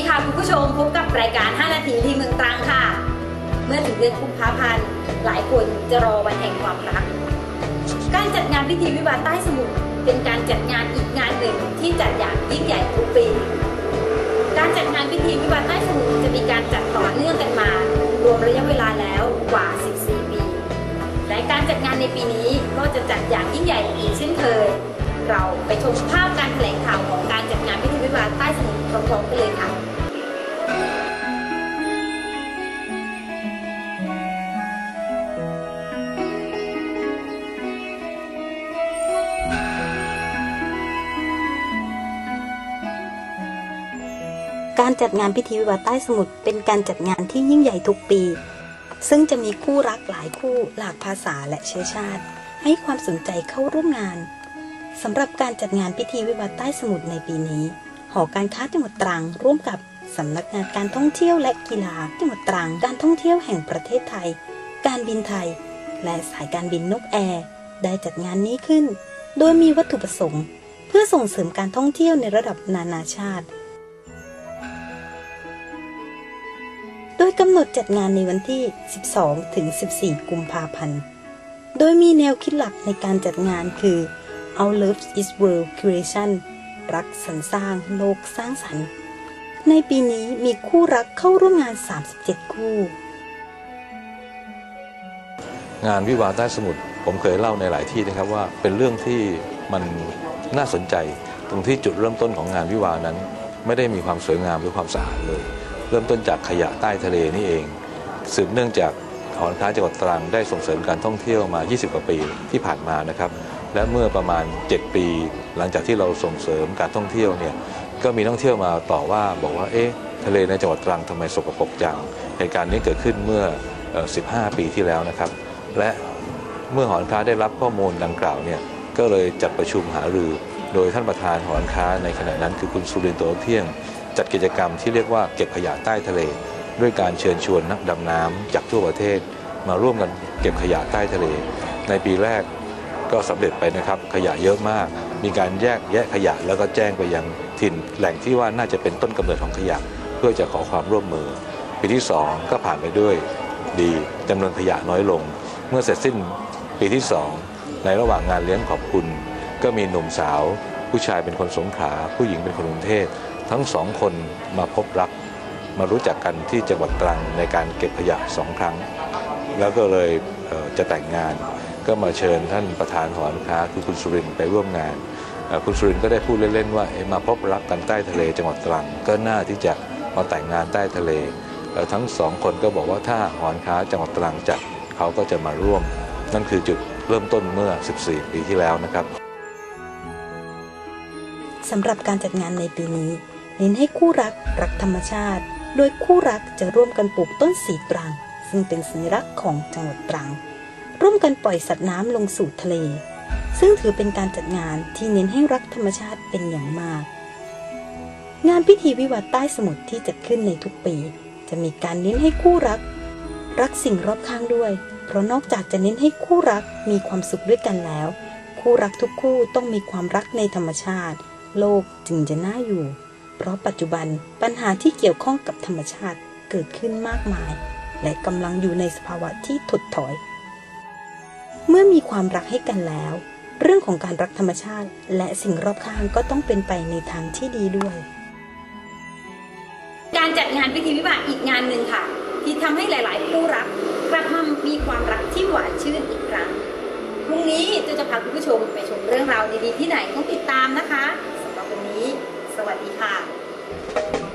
ีค่ะคุณผู้ชมพบกับรายการ 5 นาทีที่เมืองตรังค่ะ เมื่อถึงเดือนกุมภาพันธ์หลายคนจะรอวันแห่งความรัก การจัดงานพิธีวิวาใต้สมุทรเป็นการจัดงานอีกงานหนึ่งที่จัดอย่างยิ่งใหญ่ทุกปี การจัดงานพิธีวิวาใต้สมุทรจะมีการจัดต่อเนื่องกันมา รวมระยะเวลาแล้วกว่า 14 ปี และการจัดงานในปีนี้ก็จะจัดอย่างยิ่งใหญ่อีกเช่นเคย เราไปชมภาพการแถลงข่าวของการจัดงานพิธีวิวาใต้สมุทรพร้อมๆกันเลยค่ะ การจัดงานพิธีวิวาใต้สมุทรเป็นการจัดงานที่ยิ่งใหญ่ทุกปี ซึ่งจะมีคู่รักหลายคู่หลากภาษาและเชื้อชาติ ให้ความสนใจเข้าร่วมงานสำหรับการจัดงานพิธีวิวาใต้สมุทรในปีนี้ หอการค้าจังหวัดตรังร่วมกับสำนักงานการท่องเที่ยวและกีฬาจังหวัดตรังการท่องเที่ยวแห่งประเทศไทย การบินไทย และสายการบินนกแอร์ได้จัดงานนี้ขึ้น โดยมีวัตถุประสงค์ เพื่อส่งเสริมการท่องเที่ยวในระดับนานาชาติ กำหนดจัดงานในวันที่ 12 ถึง 14 กุมภาพันธ์ โดยมีแนวคิดหลักในการจัดงานคือ Our Love is World Creation รักสรรสร้างโลกสร้างสรรค์ ในปีนี้มีคู่รักเข้าร่วมงาน 37 คู่ งานวิวาใต้สมุทรผมเคยเล่าในหลายที่นะครับว่าเป็นเรื่องที่มันน่าสนใจ ตรงที่จุดเริ่มต้นของงานวิวานั้น ไม่ได้มีความสวยงามหรือความสะอาดเลย เริ่มต้นจากขยะใต้ทะเลนี่เอง สืบเนื่องจากหอการค้าจังหวัดตรังได้ส่งเสริมการท่องเที่ยวมา 20 กว่าปีที่ผ่านมานะครับและเมื่อประมาณ 7 ปี หลังจากที่เราส่งเสริมการท่องเที่ยวเนี่ยก็มีนักท่องเที่ยวมาต่อว่าบอกว่าเอ๊ะทะเลในจังหวัดตรังทำไมสกปรกจังเหตุการณ์นี้เกิดขึ้นเมื่อเอ่อ 15 ปีที่แล้วนะครับ และเมื่อหอการค้าได้รับข้อมูลดังกล่าวเนี่ยก็เลยจัดประชุมหารือ โดยท่านประธานหอการค้าในขณะนั้นคือคุณสุรินทร์โตเที่ยง จัดกิจกรรมที่เรียกว่าเก็บขยะใต้ทะเล ด้วยการเชิญชวนนักดำน้ำจากทั่วประเทศ มาร่วมกันเก็บขยะใต้ทะเล ในปีแรกก็สำเร็จไปนะครับขยะเยอะมาก มีการแยกแยะขยะแล้วก็แจ้งไปยังถิ่นแหล่งที่ว่าน่าจะเป็นต้นกำเนิดของขยะ เพื่อจะขอความร่วมมือ ปีที่ 2 ก็ผ่านไปด้วยดีจำนวนขยะน้อยลง เมื่อเสร็จสิ้นปีที่ 2 ในระหว่างงานเลี้ยงขอบคุณ ก็มีหนุ่มสาว ผู้ชายเป็นคนสงขลาผู้หญิงเป็นคนกรุงเทพ ทั้งสองคนมาพบรัก มารู้จักกันที่จังหวัดตรังในการเก็บขยะสองครั้ง แล้วก็เลยเจะแต่งงาน ก็มาเชิญท่านประธานหอการค้าคือคุณสุรินไปร่วมงาน คุณสุรินก็ได้พูดเล่นๆว่ามาพบรักกันใต้ทะเลจังหวัดตรัง ก็น่าที่จะมาแต่งงานใต้ทะเลทั้งสองคนก็บอกว่าถ้าหอการค้าจังหวัดตรังจัดเขาก็จะมาร่วม นั่นคือจุดเริ่มต้นเมื่อ 14 ปีที่แล้วนะครับสำหรับการจัดงานในปีนี้ เน้นให้คู่รักรักธรรมชาติ โดยคู่รักจะร่วมกันปลูกต้นสีตรัง ซึ่งเป็นสัญลักษณ์ของจังหวัดตรัง ร่วมกันปล่อยสัตว์น้ำลงสู่ทะเล ซึ่งถือเป็นการจัดงานที่เน้นให้รักธรรมชาติเป็นอย่างมาก งานพิธีวิวาห์ใต้สมุทรที่จัดขึ้นในทุกปี จะมีการเน้นให้คู่รัก รักสิ่งรอบข้างด้วย เพราะนอกจากจะเน้นให้คู่รักมีความสุขด้วยกันแล้ว คู่รักทุกคู่ต้องมีความรักในธรรมชาติ โลกจึงจะน่าอยู่ เพราะปัจจุบันปัญหาที่เกี่ยวข้องกับธรรมชาติเกิดขึ้นมากมาย และกำลังอยู่ในสภาวะที่ถดถอย เมื่อมีความรักให้กันแล้ว เรื่องของการรักธรรมชาติ และสิ่งรอบข้างก็ต้องเป็นไปในทางที่ดีด้วย การจัดงานพิธีวิวาอีกงานหนึ่งค่ะ ที่ทำให้หลาย ๆ คู่รักกลับมามีความรักที่หวานชื่นอีกครั้งพรุ่งนี้จะจะพาคุณผู้ชมไปชมเรื่องราวดี ๆ ที่ไหนต้องติดตามนะคะสำหรับวันนี้ สวัสดีค่ะ Thank you.